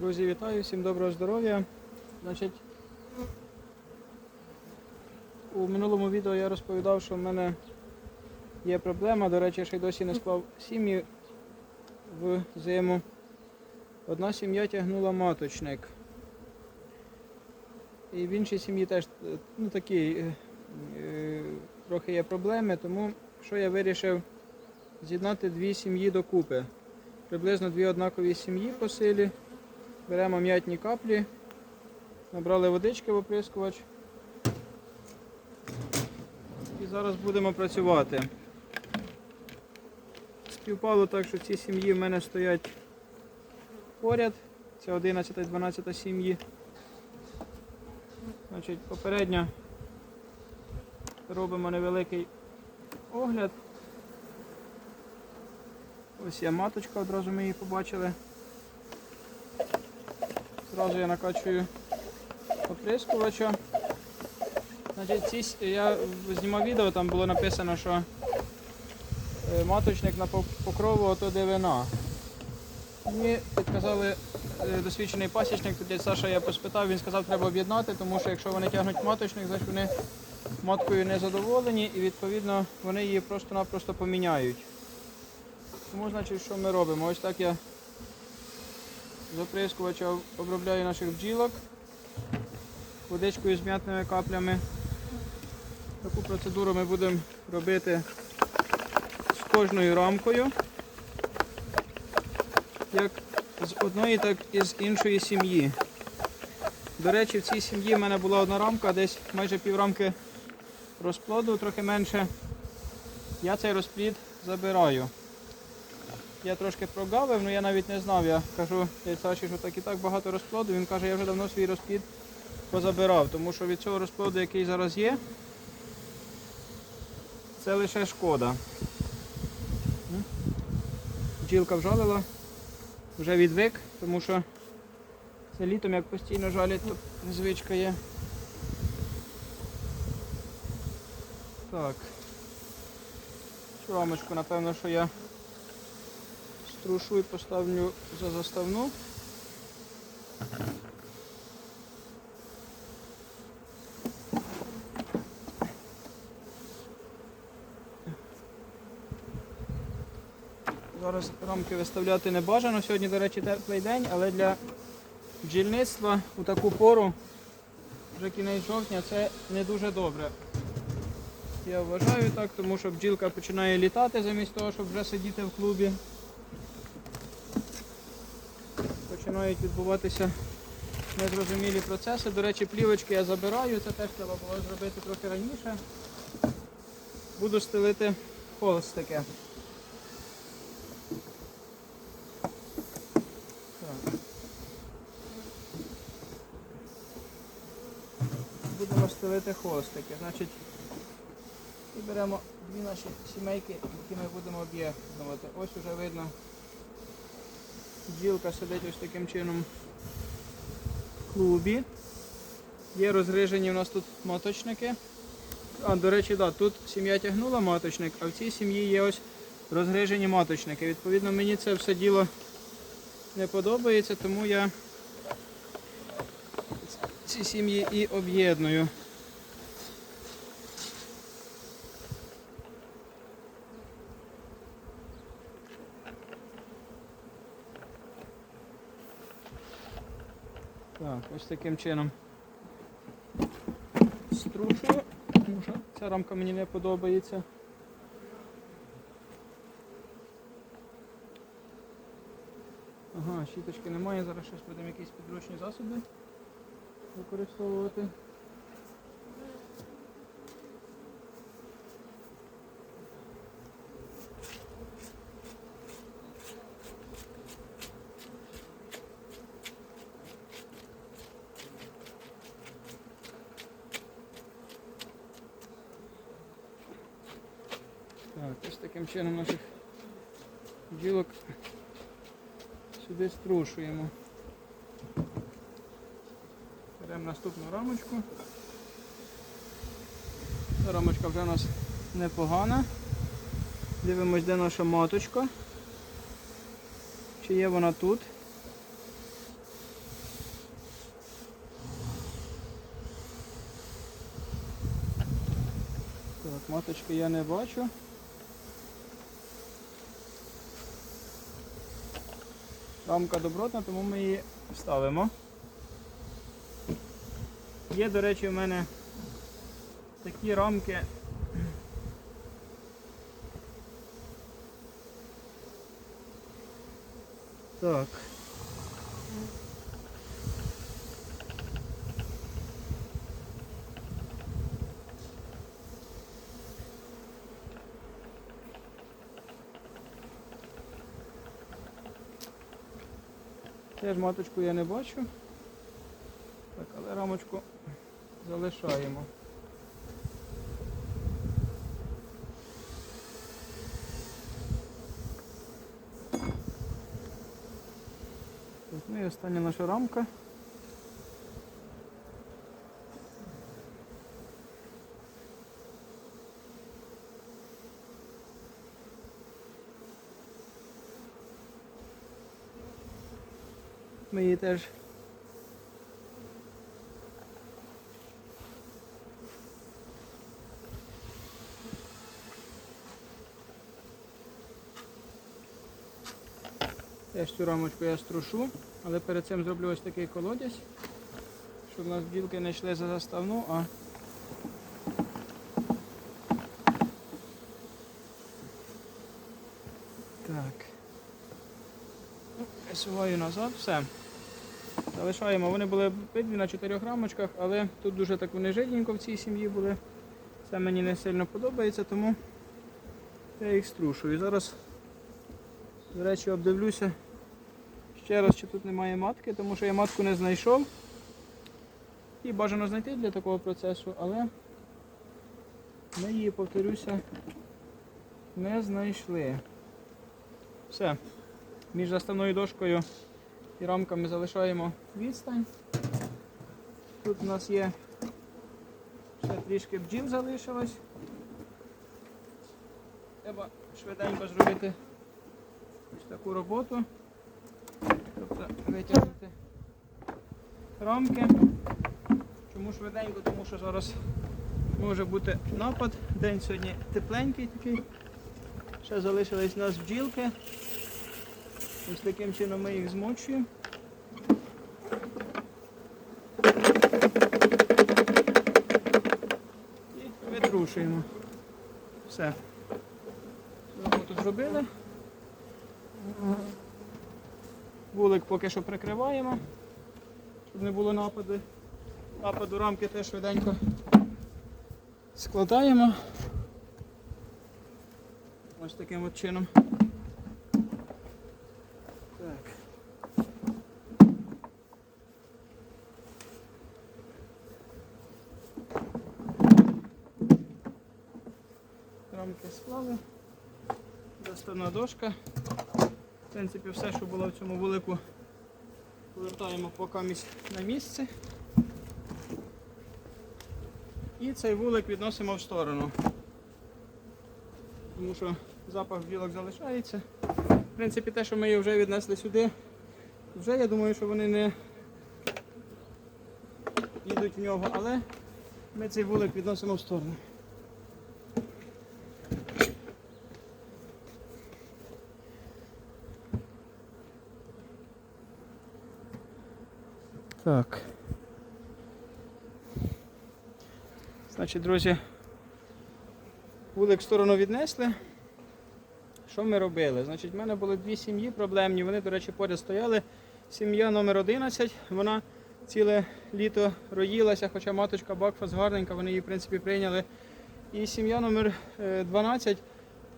Друзі, вітаю, всім доброго здоров'я. Значить, у минулому відео я розповідав, що в мене є проблема. До речі, я ще й досі не склав сім'ї в зиму. Одна сім'я тягнула маточник. І в іншій сім'ї теж ну, такі е, е, трохи є проблеми, тому що я вирішив з'єднати дві сім'ї докупи. Приблизно дві однакові сім'ї по силі. Беремо м'ятні каплі, набрали водички в оприскувач. І зараз будемо працювати. Співпало так, що ці сім'ї в мене стоять поряд. Це 11 і 12 сім'ї. Значить, попередньо робимо невеликий огляд. Ось є маточка, одразу ми її побачили. Зразу я накачую оприскувача. Значить, ці, я знімав відео, там було написано, що е, маточник на покрову ото дивина. Мені підказали е, досвідчений пасічник, тоді Саша я поспитав, він сказав, треба об'єднати, тому що якщо вони тягнуть маточник, значить вони маткою не задоволені і відповідно вони її просто-напросто поміняють. Тому, значить, що ми робимо? Ось так я з оприскувача обробляю наших бджілок водичкою з м'ятними каплями. Таку процедуру ми будемо робити з кожною рамкою, як з одної, так і з іншої сім'ї. До речі, в цій сім'ї в мене була одна рамка, десь майже піврамки розплоду, трохи менше. Я цей розплід забираю. Я трошки прогавив, але я навіть не знав. Я кажу Саші, що так і так багато розплоду. Він каже, я вже давно свій розплід позабирав, тому що від цього розплоду, який зараз є, це лише шкода. Бджілка вжалила, вже відвик, тому що це літом як постійно жалять, то звичка є. Так. Цю напевно, що я струшу і поставлю за заставну. Зараз рамки виставляти не бажано. Сьогодні, до речі, теплий день, але для бджільництва у таку пору, вже кінець жовтня, це не дуже добре. Я вважаю так, тому що бджілка починає літати замість того, щоб вже сидіти в клубі. Починають відбуватися незрозумілі процеси. До речі, плівочки я забираю, це теж треба було зробити трохи раніше. Буду стелити холстики. Так. Будемо стелити хвостики. Значить, і беремо дві наші сімейки, які ми будемо об'єднувати. Ось уже видно, бджілка сидить ось таким чином в клубі. Є розгрижені у нас тут маточники. А, до речі, да, тут сім'я тягнула маточник, а в цій сім'ї є ось розгрижені маточники. Відповідно, мені це все діло не подобається, тому я ці сім'ї і об'єдную. Так, ось таким чином струшую, ця рамка мені не подобається. Ага, щіточки немає, зараз щось будемо якісь підручні засоби використовувати. Ось таким чином наших ділок сюди струшуємо. Беремо наступну рамочку. Рамочка вже у нас непогана. Дивимось, де наша маточка. Чи є вона тут. Так, маточки я не бачу. Рамка добротна, тому ми її вставимо. Є, до речі, в мене такі рамки. Так. Теж маточку я не бачу. Так, але рамочку залишаємо. Ну і остання наша рамка. Ми її теж Теж цю рамочку я струшу, але перед цим зроблю ось такий колодязь, щоб у нас бджілки не йшли за заставну, а так. Висуваю назад, все. Залишаємо. Вони були обидві на чотирьох рамочках, але тут дуже так вони жиденько в цій сім'ї були. Це мені не сильно подобається, тому я їх струшую. Зараз, до речі, обдивлюся ще раз, чи тут немає матки, тому що я матку не знайшов. І бажано знайти для такого процесу, але ми її, повторюся, не знайшли. Все. Між заставною дошкою і рамками залишаємо відстань. Тут у нас є ще трішки бджіл залишилось. Треба швиденько зробити ось таку роботу. Тобто витягнути рамки. Чому швиденько? Тому що зараз може бути напад. День сьогодні тепленький такий. Ще залишились у нас бджілки. Ось таким чином ми їх змочуємо. І витрушуємо. Все. Роботу зробили. Вулик поки що прикриваємо, щоб не було нападу. Нападу рамки теж швиденько складаємо. Ось таким от чином. Так. Рамки склали. Доставна дошка. В принципі, все, що було в цьому вулику, повертаємо поки на місце. І цей вулик відносимо в сторону. Тому що запах білок залишається. В принципі, те, що ми її вже віднесли сюди, вже я думаю, що вони не їдуть в нього, але ми цей вулик відносимо в сторону. Так. Значить, друзі, вулик в сторону віднесли. Що ми робили? Значить, в мене були дві сім'ї проблемні. Вони, до речі, поряд стояли. Сім'я номер 11 вона ціле літо роїлася, хоча маточка Бакфас гарненька, вони її в принципі прийняли. І сім'я номер е, 12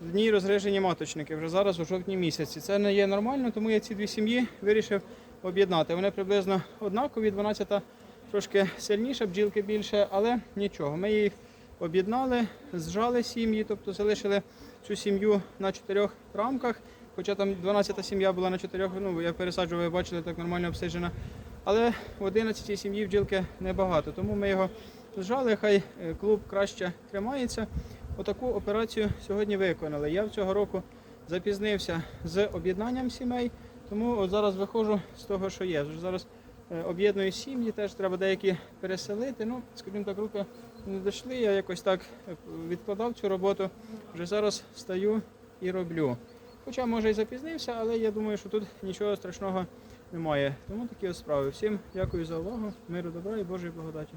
в ній розрежені маточники вже зараз у жовтні місяці. Це не є нормально, тому я ці дві сім'ї вирішив об'єднати. Вони приблизно однакові, 12 трошки сильніша, бджілки більше, але нічого. Ми їх об'єднали, зжали сім'ї, тобто залишили цю сім'ю на чотирьох рамках. Хоча там 12 сім'я була на чотирьох, ну я пересаджував, ви бачили, так нормально обсиджена. Але в 11 сім'ї бджілки небагато, тому ми його зжали, хай е, клуб краще тримається. Отаку операцію сьогодні виконали. Я в цього року запізнився з об'єднанням сімей, тому от зараз виходжу з того, що є. Зараз е, об'єдную сім'ї, теж треба деякі переселити. Ну, скажімо так, руки не дійшли. Я якось так е, відкладав цю роботу. Вже зараз встаю і роблю. Хоча може і запізнився, але я думаю, що тут нічого страшного немає. Тому такі от справи. Всім дякую за увагу, миру добра і Божої благодаті.